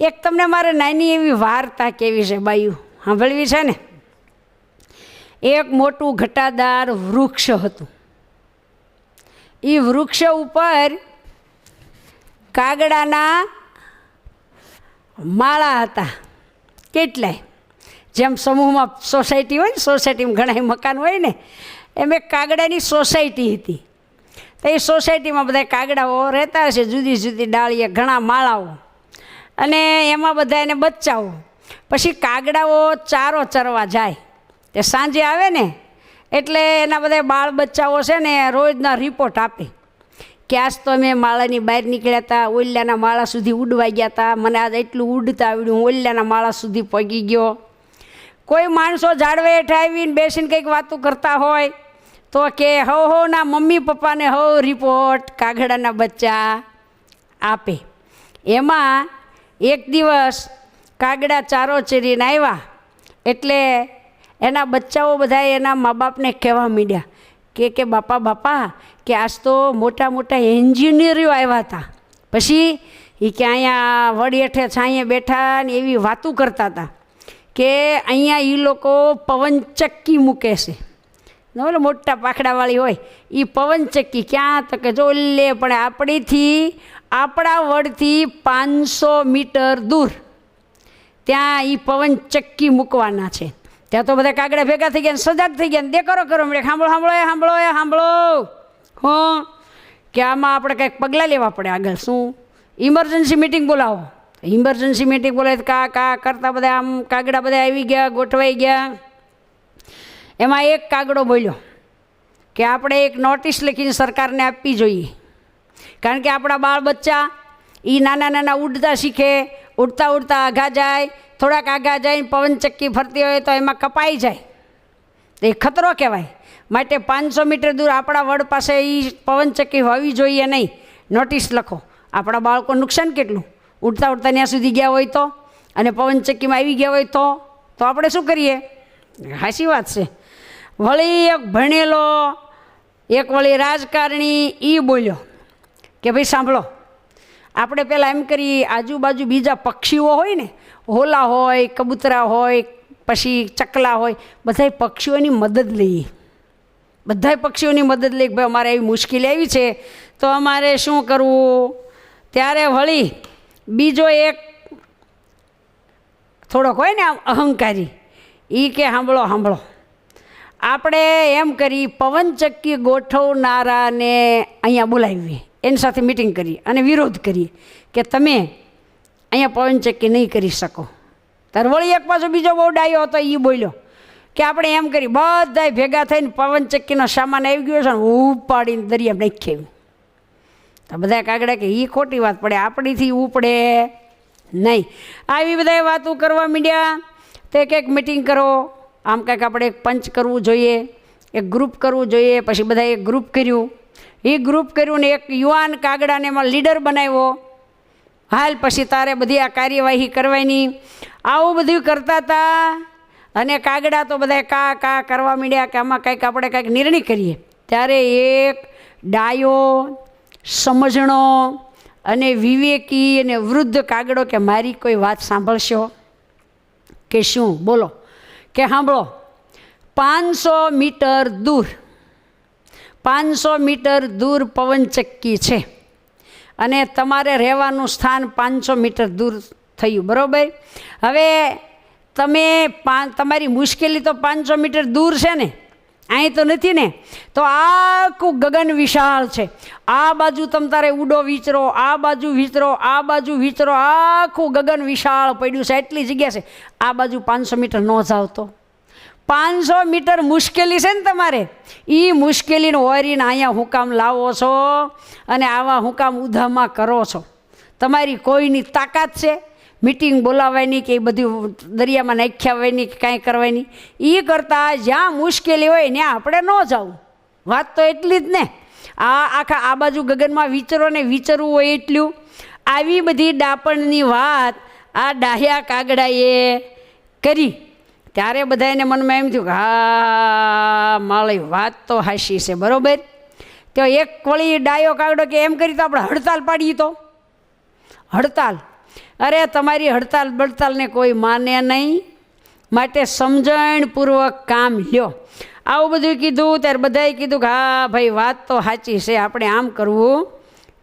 એક તમને મારે નાની એવી વાર્તા કેવી છે બાયું? સાંભળવી છે ને? એક મોટું ઘટાદાર વૃક્ષ હતું. એ વૃક્ષ ઉપર કાગડાના માળા હતા. કેટલાય? જેમ સમૂહમાં સોસાયટી હોય ને, સોસાયટીમાં ઘણા મકાન હોય ને, એમ એક કાગડાની સોસાયટી હતી. તો એ સોસાયટીમાં બધા કાગડાઓ રહેતા હશે, જુદી જુદી ડાળીએ ઘણા માળાઓ. અને એમાં બધા એને બચાવો પછી કાગડાઓ ચારો ચરવા જાય. તે સાંજે આવે ને, એટલે એના બધા બાળ બચ્ચાઓ છે ને રોજના રિપોર્ટ આપે. કે આજ તો અમે માળાની બહાર નીકળ્યા હતા ઓલ્યાના માળા સુધી ઉડવા ગયા હતા મને આજ એટલું ઉડતા આવડ્યું ઓલ્યાના માળા સુધી પગી ગયો. કોઈ માણસો ઝાડવે હેઠે આવીને બેસીને કંઈક વાતો કરતા હોય, તો કે હવ હો, ના, મમ્મી પપ્પાને હવ રિપોર્ટ કાગડાના બચ્ચા આપે. એમાં એક દિવસ કાગડા ચારો ચીરીને આવ્યા એટલે એના બચ્ચાઓ બધા એના મા બાપને કહેવા માંડ્યા કે કે બાપા બાપા, કે આજ તો મોટા મોટા એન્જિનિયરો આવ્યા હતા. પછી એ કે અહીંયા વડી હેઠે છાંયે બેઠા ને એવી વાતું કરતા હતા કે અહીંયા એ લોકો પવનચક્કી મૂકે છે. ઓલો મોટા પાખડાવાળી હોય એ પવનચક્કી ક્યાં તો કે જો લે, પણ આપણીથી, આપણા વડથી પાંચસો મીટર દૂર. ત્યાં એ પવનચક્કી મૂકવાના છે. ત્યાં તો બધા કાગડા ભેગા થઈ ગયા સજાગ થઈ ગયા ને દેખરો કરો મળે સાંભળો સાંભળો એ સાંભળો એ સાંભળો હં, કે આમાં આપણે કંઈક પગલાં લેવા પડે આગળ, શું? ઇમરજન્સી મિટિંગ બોલાવો. ઇમરજન્સી મિટિંગ બોલાવે કા કા કરતા બધા આમ કાગડા બધા આવી ગયા, ગોઠવાઈ ગયા. એમાં એક કાગડો બોલ્યો કે આપણે એક નોટિસ લખીને સરકારને આપવી જોઈએ. કારણ કે આપણા બાળ બચ્ચા એ નાના નાના ઉડતા શીખે, ઉડતા ઉડતા આઘા જાય, થોડાક આઘા જઈને પવનચક્કી ફરતી હોય તો એમાં કપાઈ જાય. એ ખતરો કહેવાય. માટે પાંચસો મીટર દૂર આપણા વડ પાસે એ પવનચક્કી હોવી જોઈએ નહીં. નોટિસ લખો. આપણા બાળકો નુકસાન કેટલું? ઉડતા ઉડતા ત્યાં સુધી ગયા હોય તો? અને પવનચક્કીમાં આવી ગયા હોય તો? તો આપણે શું કરીએ? હાસી વાત છે. વળી એક ભણેલો, એક વળી રાજકારણી એ બોલ્યો કે ભાઈ સાંભળો, આપણે પહેલાં એમ કરીએ, આજુબાજુ બીજા પક્ષીઓ હોય ને, હોલા હોય, કબૂતરા હોય, પછી ચકલા હોય, બધાય પક્ષીઓની મદદ લઈએ. બધાય પક્ષીઓની મદદ લઈ ભાઈ અમારે એવી મુશ્કેલી આવી છે, તો અમારે શું કરવું? ત્યારે વળી બીજો એક થોડોક હોય ને આમ અહંકારી એ કે સાંભળો સાંભળો આપણે એમ કરી પવનચક્કી ગોઠવનારાને અહીંયા બોલાવીએ. એની સાથે મિટિંગ કરીએ અને વિરોધ કરીએ કે તમે અહીંયા પવનચક્કી નહીં કરી શકો. ત્યારે વળી એક પાછો બીજો બહુ ડાયો હતો એ બોલ્યો કે આપણે એમ કરી બધાય ભેગા થઈને પવનચક્કીનો સામાન આવી ગયો છે ને ઉપાડીને દરિયા નાખી તો બધા કાગડા કે એ ખોટી વાત પડે, આપણીથી ઉપડે નહીં. આવી બધા વાતો કરવા માંડ્યા. તે કંઈક મિટિંગ કરો. આમ કંઈક આપણે એક પંચ કરવું જોઈએ, એક ગ્રુપ કરવું જોઈએ, પછી બધા એક ગ્રુપ કર્યું. એ ગ્રુપ કર્યું ને એક યુવાન કાગડાને એમાં લીડર બનાવ્યો. હાલ પછી તારે બધી આ કાર્યવાહી કરવાની. આવું બધું કરતા હતા અને કાગડા તો બધા કા કા કરવા માંડ્યા કે આમાં કંઈક આપણે કંઈક નિર્ણય કરીએ. ત્યારે એક ડાયો, સમજણો અને વિવેકી અને વૃદ્ધ કાગડો કે મારી કોઈ વાત સાંભળશો કે શું? બોલો. કે સાંભળો, પાંચસો મીટર દૂર, પાંચસો મીટર દૂર પવનચક્કી છે અને તમારે રહેવાનું સ્થાન પાંચસો મીટર દૂર થયું, બરાબર? હવે તમે પા, તમારી મુશ્કેલી તો પાંચસો મીટર દૂર છે ને? અહીં તો નથી ને? તો આખું ગગન વિશાળ છે. આ બાજુ તમ તારે ઉડો વિચરો, આ બાજુ વિચરો, આ બાજુ વિચરો, આખું ગગન વિશાળ પડ્યું છે. એટલી જગ્યા છે. આ બાજુ પાંચસો મીટર ન જાવતો પાંચસો મીટર મુશ્કેલી છે ને તમારે? એ મુશ્કેલીને ઓરીને અહીંયા હુકામ લાવો છો અને આવા હુકામ ઉધામાં કરો છો. તમારી કોઈની તાકાત છે? મિટિંગ બોલાવવાની કે એ બધું દરિયામાં નાખ્યા આવવાની કે કાંઈ કરવાની એ કરતાં જ્યાં મુશ્કેલી હોય ત્યાં આપણે ન જવું વાત તો એટલી જ ને. આ આખા, આ બાજુ ગગનમાં વિચરો ને વિચરવું હોય એટલું. આવી બધી ડાપણની વાત આ ડાહ્યા કાગડાએ કરી. ત્યારે બધાને મનમાં એમ થયું કે, હા માળી વાત તો હાશી છે, બરાબર. તો એક વળી ડાયો કાગડો કે એમ કરી તો આપણે હડતાલ પાડીએ તો. હડતાલ. અરે, તમારી હડતાલ બડતાલને કોઈ માને નહીં. માટે સમજણપૂર્વક કામ લ્યો. આવું બધું કીધું, ત્યારે બધાએ કીધું કે, હા, ભાઈ, વાત તો સાચી છે, આપણે આમ કરવું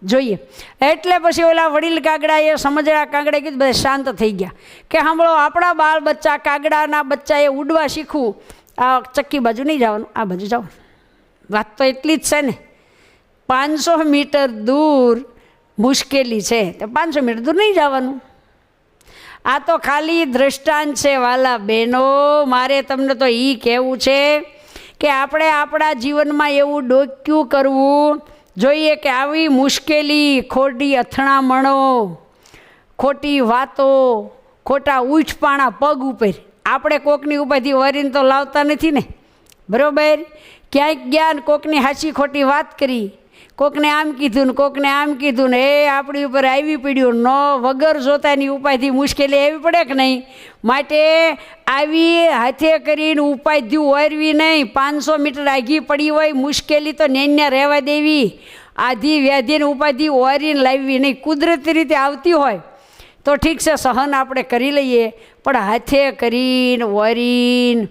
જોઈએ. એટલે પછી ઓલા વડીલ કાગડાએ, સમજણા કાગડાએ કીધું, બધા શાંત થઈ ગયા. કે સાંભળો, આપણા બાળ બચ્ચા કાગડાના બચ્ચાએ ઉડવા શીખવું, આ ચક્કી બાજુ નહીં જવાનું, આ બાજુ જવાનું. વાત તો એટલી જ છે ને. પાંચસો મીટર દૂર મુશ્કેલી છે. તો પાંચસો મીટર દૂર નહીં જવાનું. આ તો ખાલી દ્રષ્ટાંત છે, વાલા બહેનો. મારે તમને તો એ કહેવું છે કે આપણે આપણા જીવનમાં એવું ડોક્યું કરવું જોઈએ કે આવી મુશ્કેલી, ખોટી અથડામણો, ખોટી વાતો, ખોટા ઉછપાણા પગ ઉપર. આપણે કોકની ઉપરથી વરીને તો લાવતા નથી ને? બરાબર? ક્યાંક જ્ઞાન કોકની હાચી ખોટી વાત કરી. કોકને આમ કીધું ને કોકને આમ કીધું ને, એ આપણી ઉપર આવી પડ્યું ન વગર જોતાની ઉપાયથી મુશ્કેલી આવી પડે કે નહીં? માટે આવી હાથે કરીને ઉપાધિ ઓરવી નહીં. પાંચસો મીટર આઘી પડી હોય, મુશ્કેલી તો નેન્યા રહેવા દેવી. આધી વ્યાધીને ઉપાધિ ઓરીને લાવવી નહીં. કુદરતી રીતે આવતી હોય તો ઠીક છે, સહન આપણે કરી લઈએ. પણ હાથે કરીને વરીને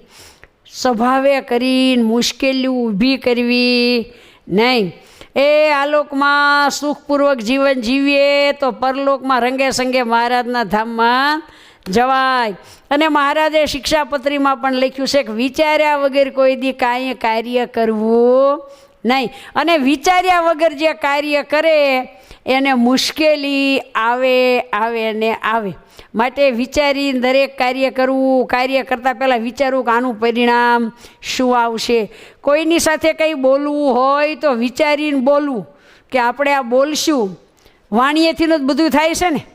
સ્વભાવે કરીને મુશ્કેલી ઊભી કરવી નહીં. એ આલોકમાં સુખપૂર્વક જીવન જીવીએ તો પરલોકમાં રંગે સંગે મહારાજના ધામમાં જવાય. અને મહારાજે શિક્ષાપત્રીમાં પણ લખ્યું છે કે વિચાર્યા વગર કોઈ દી કાંઈ કાર્ય કરવું નહીં. અને વિચાર્યા વગર જે કાર્ય કરે એને મુશ્કેલી આવે આવે ને આવે. માટે વિચારીને દરેક કાર્ય કરવું, કાર્ય કરતાં પહેલાં વિચારવું કે આનું પરિણામ શું આવશે. કોઈની સાથે કંઈ બોલવું હોય તો વિચારીને બોલવું કે આપણે આ બોલશું. વાણીએથીનું જ બધું થાય છે ને?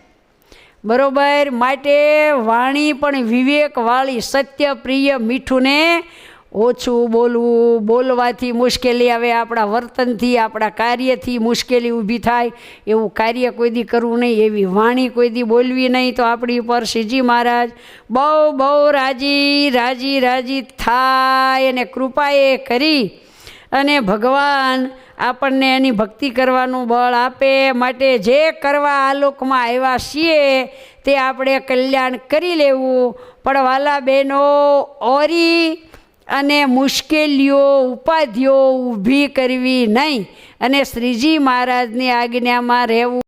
બરોબર? માટે વાણી પણ વિવેકવાળી સત્ય પ્રિય મીઠું ને ઓછું બોલવું, બોલવાથી મુશ્કેલી આવે, આપણા વર્તનથી, આપણા કાર્યથી મુશ્કેલી ઊભી થાય. એવું કાર્ય કોઈ દી કરવું નહીં, એવી વાણી કોઈ દી બોલવી નહીં. તો આપણી ઉપર શ્રીજી મહારાજ બહુ બહુ રાજી રાજી રાજી થાય અને કૃપાએ કરી. અને ભગવાન આપણને એની ભક્તિ કરવાનું બળ આપે માટે જે કરવા આ લોકમાં આવ્યા છીએ, તે આપણે કલ્યાણ કરી લેવું. પણ વાલા બહેનો, ઓરી અને મુશ્કેલીઓ ઉપાધિઓ ઊભી કરવી નહીં. અને શ્રીજી મહારાજની આજ્ઞામાં રહેવું